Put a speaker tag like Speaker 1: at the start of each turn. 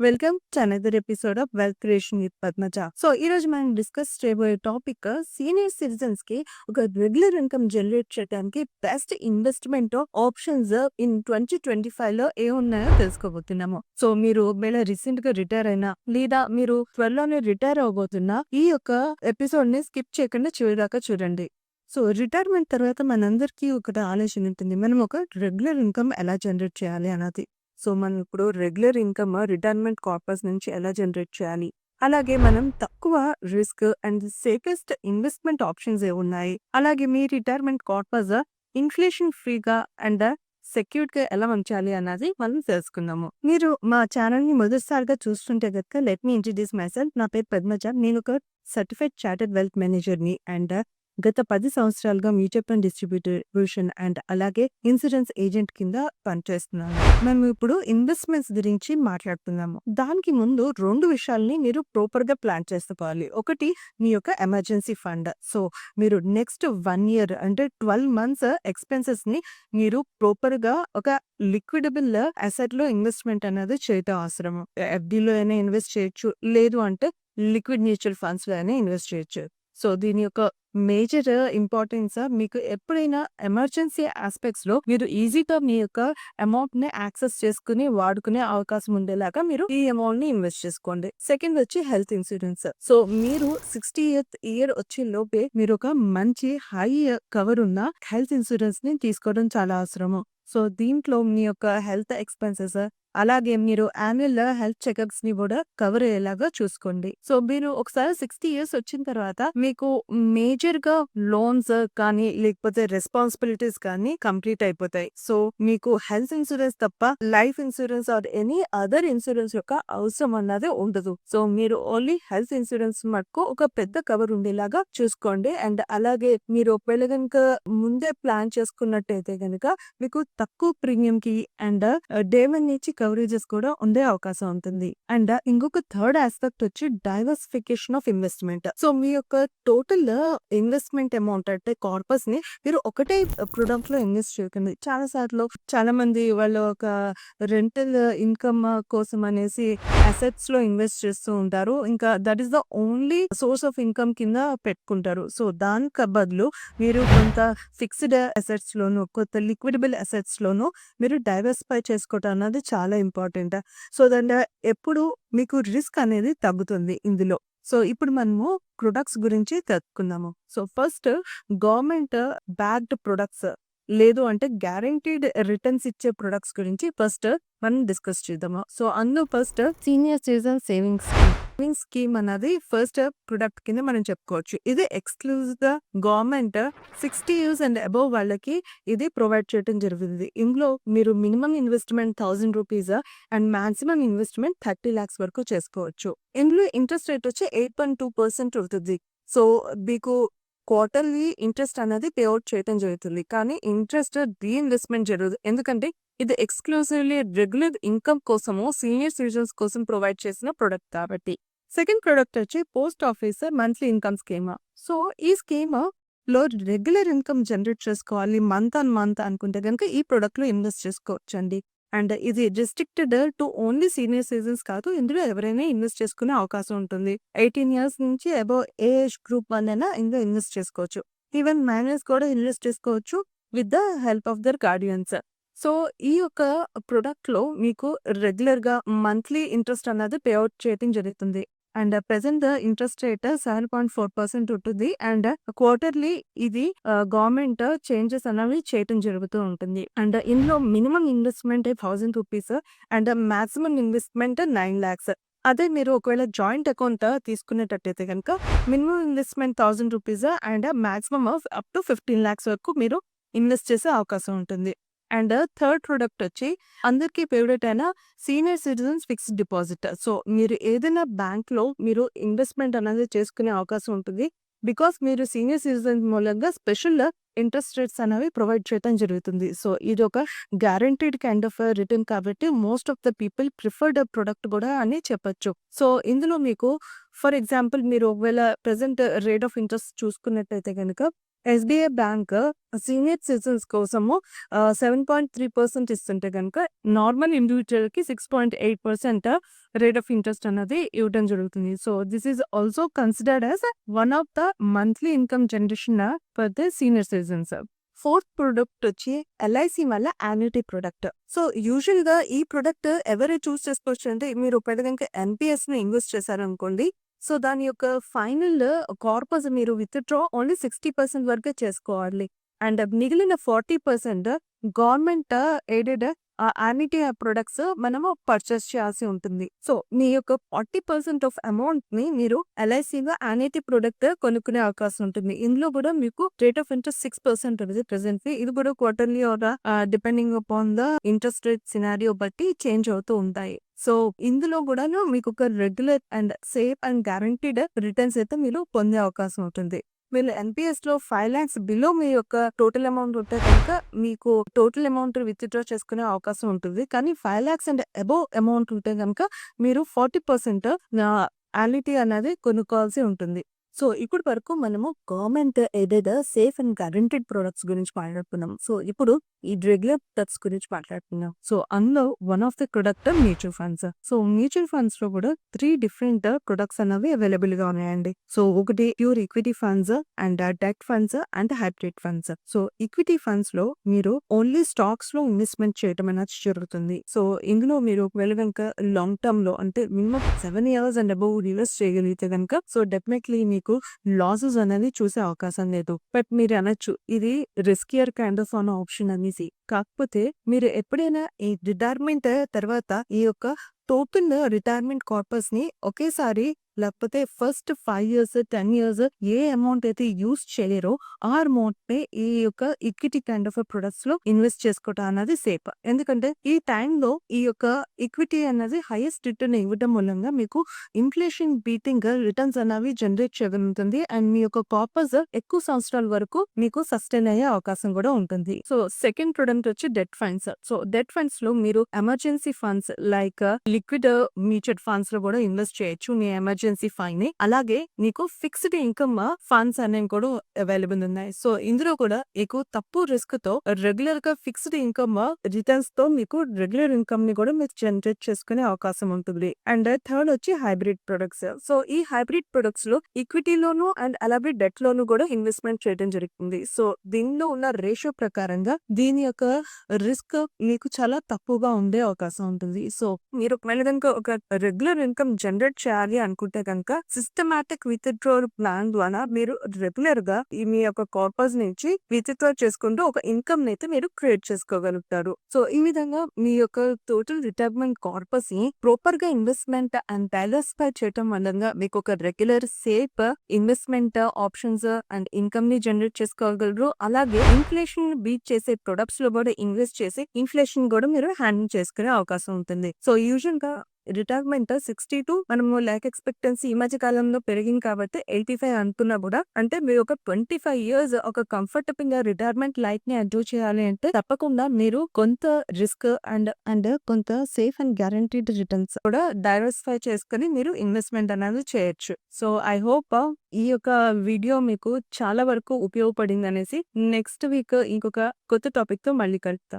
Speaker 1: Welcome to another episode of wealth creation with Padmaja so ఈ రోజు మనం discuss చేయబోయే టాపిక్ సీనియర్ సిటిజన్స్కి ఒక రెగ్యులర్ ఇన్కమ్ జనరేట్ చేయడానికి best investment options in twenty twenty ఫైవ్లో ఏ ఉన్నాయో తెలుసుకోబోతున్నాము. సో మీరు ఒకవేళ రీసెంట్గా రిటైర్ అయినా లేదా మీరు త్వరలోనే రిటైర్ అవబోతున్నా ఈ యొక్క ఎపిసోడ్ని స్కిప్ చేయకుండా చివరిదాకా చూడండి. సో రిటైర్మెంట్ తర్వాత మనందరికీ ఒకటి ఆలోచన ఉంటుంది. మనం ఒక రెగ్యులర్ ఇన్కమ్ ఎలా జనరేట్ చేయాలి అన్నది. సో మనం ఇప్పుడు రెగ్యులర్ ఇన్కమ్ రిటైర్మెంట్ కార్పస్ నుంచి ఎలా జనరేట్ చేయాలి. అలాగే మనం తక్కువ risk and safest investment options ఏ ఉన్నాయి. అలాగే మీ రిటైర్మెంట్ కార్పస్ ఇన్ఫ్లేషన్ ఫ్రీగా అండ్ సెక్యూర్డ్గా ఎలా ఉంచాలి అన్నది మనం తెలుసుకుందాము. మీరు మా ఛానల్ని మొదటిసారిగా చూస్తుంటే గనుక let me introduce myself. నా పేరు పద్మజ. నేను ఒక సర్టిఫైడ్ చార్టెడ్ వెల్త్ మేనేజర్ని అండ్ గత పది సంవత్సరాలుగా మ్యూచువల్ ఫండ్ డిస్ట్రిబ్యూషన్ అండ్ అలాగే ఇన్సూరెన్స్ ఏజెంట్ కింద పనిచేస్తున్నాను. మేము ఇప్పుడు ఇన్వెస్ట్మెంట్స్ గురించి మాట్లాడుతున్నాము. దానికి ముందు రెండు విషయాల్ని మీరు ప్రాపర్గా ప్లాన్ చేసుకోవాలి. ఒకటి మీ యొక్క ఎమర్జెన్సీ ఫండ్. సో మీరు నెక్స్ట్ వన్ ఇయర్ అంటే ట్వెల్వ్ మంత్స్ ఎక్స్పెన్సెస్ని మీరు ప్రాపర్గా ఒక లిక్విడబుల్ అసెట్లో ఇన్వెస్ట్మెంట్ అనేది చేయటం అవసరం ఎఫ్డిలో అయినా ఇన్వెస్ట్ చేయొచ్చు. లేదు అంటే లిక్విడ్ మ్యూచువల్ ఫండ్స్లో అయినా ఇన్వెస్ట్ చేయొచ్చు. సో దీని యొక్క మేజర్ ఇంపార్టెన్స్ మీకు ఎప్పుడైనా ఎమర్జెన్సీ ఆస్పెక్ట్స్లో మీరు ఈజీగా మీ యొక్క అమౌంట్ని యాక్సెస్ చేసుకుని వాడుకునే అవకాశం ఉండేలాగా మీరు ఈ అమౌంట్ని ఇన్వెస్ట్ చేసుకోండి. సెకండ్ వచ్చి హెల్త్ ఇన్సూరెన్స్. సో మీరు సిక్స్టీ ఎయిత్ ఇయర్ వచ్చే లోపే మీరు ఒక మంచి హై కవర్ ఉన్న హెల్త్ ఇన్సూరెన్స్ని తీసుకోవడం చాలా అవసరము. సో దీంట్లో మీ యొక్క హెల్త్ ఎక్స్పెన్సెస్ అలాగే మీరు యాన్యువల్ హెల్త్ చెకప్స్ని కూడా కవర్ అయ్యేలాగా చూసుకోండి. సో మీరు ఒకసారి సిక్స్టీ ఇయర్స్ వచ్చిన తర్వాత మీకు మేజర్గా లోన్స్ కానీ లేకపోతే రెస్పాన్సిబిలిటీస్ కానీ కంప్లీట్ అయిపోతాయి. సో మీకు హెల్త్ ఇన్సూరెన్స్ తప్ప life insurance or any other insurance యొక్క అవసరం అన్నది ఉండదు. సో మీరు ఓన్లీ హెల్త్ ఇన్సూరెన్స్ మటుకు ఒక పెద్ద కవర్ ఉండేలాగా చూసుకోండి. అండ్ అలాగే మీరు ఒకవేళ కనుక ముందే ప్లాన్ చేసుకున్నట్టయితే కనుక మీకు తక్కువ ప్రీమియం కి అండ్ డేమన్ నుంచి కవరేజెస్ కూడా ఉండే అవకాశం ఉంటుంది. అండ్ ఇంకొక థర్డ్ ఆస్పెక్ట్ వచ్చి డైవర్సిఫికేషన్ ఆఫ్ ఇన్వెస్ట్మెంట్. సో మీ యొక్క టోటల్ ఇన్వెస్ట్మెంట్ అమౌంట్ అంటే కార్పస్ని మీరు ఒకటే ప్రొడక్ట్లో ఇన్వెస్ట్ చేయకండి. చాలా సార్లు చాలా మంది వాళ్ళు ఒక రెంటల్ ఇన్కమ్ కోసం అనేసి అసెట్స్లో ఇన్వెస్ట్ చేస్తూ ఉంటారు. ఇంకా that is the only source of income కింద పెట్టుకుంటారు. సో దానికి బదులు మీరు కొంత ఫిక్స్డ్ అసెట్స్ లోను కొత్త లిక్విడబుల్ అసెట్స్ లోను మీరు డైవర్సిఫై చేసుకోవటం అన్నది చాలా ఇంపార్టెంట్? సో దాని ఎప్పుడు మీకు రిస్క్ అనేది తగ్గుతుంది ఇందులో. సో ఇప్పుడు మనము ప్రొడక్ట్స్ గురించి తెలుసుకుందాము. So first government backed products లేదు అంటే గ్యారంటీడ్ రిటర్న్స్ ఇచ్చే ప్రొడక్ట్స్ గురించి ఫస్ట్ మనం డిస్కస్ చేద్దాము. సో అందులో first senior citizen savings saving scheme అన్నది ఫస్ట్ ప్రొడక్ట్ కింద మనం చెప్పుకోవచ్చు. ఇది ఎక్స్క్లూజివ్గా government sixty years and above వాళ్ళకి ఇది ప్రొవైడ్ చేయడం జరుగుతుంది ఇందులో మీరు minimum investment thousand rupees and maximum investment thirty lakhs వరకు చేసుకోవచ్చు. ఇందులో ఇంట్రెస్ట్ రేట్ వచ్చి ఎయిట్ పాయింట్ టూ పర్సెంట్ ఉంటుంది. సో మీకు క్వార్టర్లీ ఇంట్రెస్ట్ అనేది పే అవుట్ చేయడం జరుగుతుంది. కానీ ఇంట్రెస్ట్ రీఇన్వెస్ట్మెంట్ జరగదు. ఎందుకంటే ఇది ఎక్స్క్లూజివ్లీ రెగ్యులర్ ఇన్కమ్ కోసము సీనియర్ సిటిజన్స్ కోసం ప్రొవైడ్ చేసిన ప్రొడక్ట్ కాబట్టి. సెకండ్ ప్రొడక్ట్ వచ్చి post officer monthly income scheme. So ఈ స్కీమ్లో రెగ్యులర్ ఇన్కమ్ జనరేట్ చేసుకోవాలి మంత్ ఆన్ మంత్ అనుకుంటే కనుక ఈ ప్రొడక్ట్లో ఇన్వెస్ట్ చేసుకోవచ్చండి. అండ్ ఇది restricted to only senior citizens కాదు ఇందులో ఎవరైనా ఇన్వెస్ట్ చేసుకునే అవకాశం ఉంటుంది. ఎయిటీన్ ఇయర్స్ నుంచి అబౌవ్ ఏజ్ గ్రూప్ వాళ్ళైనా ఇందులో ఇన్వెస్ట్ చేసుకోవచ్చు. ఈవెన్ మేనేజ్ కూడా ఇన్వెస్ట్ చేసుకోవచ్చు with the help of their guardians. So ఈ యొక్క ప్రొడక్ట్లో మీకు రెగ్యులర్గా మంత్లీ ఇంట్రెస్ట్ అన్నది పే అవుట్ చేయడం జరుగుతుంది. And present the interest rate seven point four percent ఉంటుంది. అండ్ క్వార్టర్లీ ఇది గవర్నమెంట్ చేంజెస్ అనేవి చేయటం జరుగుతూ ఉంటుంది. అండ్ ఇందులో minimum investment thousand rupees and maximum investment nine lakhs. అదే మీరు ఒకవేళ జాయింట్ అకౌంట్ తీసుకునేటట్టయితే కనుక minimum investment thousand rupees and maximum of up to fifteen lakhs వరకు మీరు ఇన్వెస్ట్ చేసే అవకాశం ఉంటుంది. అండ్ థర్డ్ ప్రొడక్ట్ వచ్చి అందరికీ ఫేవరెట్ అయిన senior citizens fixed deposit. So మీరు ఏదైనా బ్యాంక్లో మీరు ఇన్వెస్ట్మెంట్ అనేది చేసుకునే అవకాశం ఉంటుంది. బికాస్ మీరు సీనియర్ సిటిజన్ మూలంగా స్పెషల్ ఇంట్రెస్ట్ రేట్స్ అనేవి ప్రొవైడ్ చేయడం జరుగుతుంది. సో ఇది ఒక గ్యారంటీడ్ కైండ్ ఆఫ్ రిటర్న్ కాబట్టి most of the people preferred product కూడా అని చెప్పొచ్చు. సో ఇందులో మీకు ఫర్ ఎగ్జాంపుల్ మీరు ఒకవేళ ప్రెసెంట్ రేట్ ఆఫ్ ఇంట్రెస్ట్ చూసుకున్నట్టయితే కనుక ఎస్బీఐ బ్యాంక్ సీనియర్ సిటిజన్స్ కోసము సెవెన్ పాయింట్ త్రీ పర్సెంట్ ఇస్తుంటే కనుక normal ఇండివిజువల్కి six point eight percent rate of interest అనేది ఇవ్వడం జరుగుతుంది. So this is also considered as one of the monthly income generation for the senior citizens. Fourth product వచ్చి LIC వల్ల annuity product. So యూజువల్గా ఈ product ఎవరు చూస్ చేసుకోవచ్చు అంటే మీరు పెద్ద కనుక ఎన్పిఎస్ని ఇన్వెస్ట్ చేశారనుకోండి సో దాని యొక్క ఫైనల్ కార్పస్ మీరు withdraw only sixty percent వరకే చేసుకోవాలి. అండ్ మిగిలిన forty percent government aided annuity products మనము పర్చేస్ చేయాల్సి ఉంటుంది. సో మీ యొక్క ఫార్టీ పర్సెంట్ ఆఫ్ అమౌంట్ని మీరు ఎల్ఐసిగా యానిటీ ప్రొడక్ట్ కొనుక్కునే అవకాశం ఉంటుంది. ఇందులో కూడా మీకు rate of interest six percent అనేది ప్రెసెంట్ ఇది కూడా quarterly or depending upon the interest rate scenario బట్టి చేంజ్ అవుతూ ఉంటాయి. సో ఇందులో కూడాను మీకు ఒక regular and safe and guaranteed returns అయితే మీరు పొందే అవకాశం ఉంటుంది. మీరు ఎన్పిఎస్లో ఫైవ్ లాక్స్ బిలో మీ యొక్క టోటల్ అమౌంట్ ఉంటే కనుక మీకు టోటల్ అమౌంట్ విత్డ్రా చేసుకునే అవకాశం ఉంటుంది. కానీ five lakhs and above amount ఉంటే కనుక మీరు ఫార్టీ పర్సెంట్ యాలిటీ అనేది కొనుక్కోవాల్సి ఉంటుంది. సో ఇప్పుడు వరకు మనము గవర్నమెంట్ ఏదైతే సేఫ్ అండ్ గ్యారంటీడ్ ప్రొడక్ట్స్ గురించి మాట్లాడుకున్నాం. సో ఇప్పుడు ఈ రెగ్యులర్ ప్రొడక్ట్స్ గురించి మాట్లాడుతున్నాం సో అందులో one of the product mutual funds so mutual ఫండ్స్లో కూడా త్రీ డిఫరెంట్ ప్రొడక్ట్స్ అనేవి అవైలబుల్గా ఉన్నాయండి. సో ఒకటి pure equity funds and debt funds and hybrid funds so equity ఫండ్స్లో మీరు ఓన్లీ స్టాక్స్లో ఇన్వెస్ట్మెంట్ చేయడం అనేది జరుగుతుంది. సో ఇందులో మీరు ఒకవేళ కనుక లాంగ్ టర్మ్లో అంటే minimum seven years and above invest చేయగలిగితే కనుక సో డెఫినెట్లీ మీకు లాసెస్ అనేది చూసే అవకాశం లేదు. బట్ మీరు అనొచ్చు ఇది riskier kind of an option అని అనేసి కాకపోతే మీరు ఎప్పుడైనా ఈ రిటైర్మెంట్ తర్వాత ఈ యొక్క టోటల్ రిటైర్మెంట్ కార్పస్ని ఒకేసారి లేకపోతే first five years ten years ఏ అమౌంట్ అయితే యూస్ చేయలేరో ఆ అమౌంట్ పై ఈ యొక్క ఈక్విటీ కైండ్ ఆఫ్ ప్రొడక్ట్స్లో ఇన్వెస్ట్ చేసుకోవటం అన్నది సేఫ్. ఎందుకంటే ఈ టైంలో ఈ యొక్క ఈక్విటీ అనేది హైయెస్ట్ రిటర్న్ ఇవ్వడం మూలంగా మీకు ఇన్ఫ్లేషన్ బీటింగ్ రిటర్న్స్ అనేవి జనరేట్ చేయగలుగుతుంది అండ్ మీ యొక్క కాపర్స్ ఎక్కువ సంవత్సరాల వరకు మీకు సస్టైన్ అయ్యే అవకాశం కూడా ఉంటుంది. సో సెకండ్ ప్రొడక్ట్ వచ్చి డెట్ ఫండ్స్. సో డెట్ ఫండ్స్లో మీరు emergency funds like liquid mutual ఫండ్స్లో కూడా ఇన్వెస్ట్ చేయొచ్చు. మీ ఎమర్జెన్సీ ఫైన్ని అలాగే నీకు ఫిక్స్డ్ ఇన్కమ్ ఫండ్స్ అనేవి కూడా అవైలబుల్ ఉన్నాయి. సో ఇందులో కూడా ఎక్కువ తక్కువ రిస్క్తో రెగ్యులర్గా ఫిక్స్డ్ ఇన్కమ్ రిటర్న్స్తో మీకు రెగ్యులర్ ఇన్కమ్ని కూడా మీరు జనరేట్ చేసుకునే అవకాశం ఉంటుంది. అండ్ థర్డ్ వచ్చి హైబ్రిడ్ ప్రొడక్ట్స్. సో ఈ హైబ్రిడ్ ప్రొడక్ట్స్లో ఈక్విటీలోను అండ్ అలాగే డెట్ లోను కూడా ఇన్వెస్ట్మెంట్ చేయడం జరుగుతుంది. సో దీనిలో ఉన్న రేషియో ప్రకారంగా దీని యొక్క రిస్క్ మీకు చాలా తక్కువగా ఉండే అవకాశం ఉంటుంది. సో మీరు ఒకవేళ కనుక ఒక రెగ్యులర్ ఇన్కమ్ జనరేట్ చేయాలి అనుకుంటే కనుక సిస్టమాటిక్ విత్డ్రోల్ ప్లాన్ ద్వారా మీరు రెగ్యులర్గా ఈ మీ యొక్క కార్పస్ నుంచి విత్డ్రా చేసుకుంటూ ఒక ఇన్కమ్ అయితే మీరు క్రియేట్ చేసుకోగలుగుతారు. సో ఈ విధంగా మీ యొక్క టోటల్ రిటైర్మెంట్ కార్పస్ని ప్రాపర్గా ఇన్వెస్ట్మెంట్ అండ్ డైవర్సిఫై చేయటం వల్ల మీకు ఒక regular safe investment options and ఇన్కమ్ని generate చేసుకోగలరు. అలాగే ఇన్ఫ్లేషన్ బీట్ చేసే ప్రొడక్ట్స్లో కూడా ఇన్వెస్ట్ చేసి ఇన్ఫ్లేషన్ కూడా మీరు హ్యాండిల్ చేసుకునే అవకాశం ఉంటుంది. సో యూజువల్గా రిటైర్మెంట్ సిక్స్టీ టు మనము లైఫ్ ఎక్స్పెక్టెన్సీ ఈ మధ్య కాలంలో పెరిగింది కాబట్టి ఎయిటీ ఫైవ్ అనుకున్నా కూడా అంటే మీరు ఒక ట్వంటీ ఫైవ్ ఇయర్స్ ఒక కంఫర్టబుల్గా రిటైర్మెంట్ లైఫ్ని ఎంజాయ్ చేయాలి అంటే తప్పకుండా మీరు కొంత రిస్క్ అండ్ అండ్ కొంత సేఫ్ అండ్ గ్యారంటీడ్ రిటర్న్స్ కూడా డైవర్సిఫై చేసుకుని మీరు ఇన్వెస్ట్మెంట్ అనేది చేయొచ్చు. సో ఐ హోప్ ఈ యొక్క వీడియో మీకు చాలా వరకు ఉపయోగపడింది అనేసి నెక్స్ట్ వీక్ ఇంకొక కొత్త టాపిక్తో మళ్ళీ కలుపుతా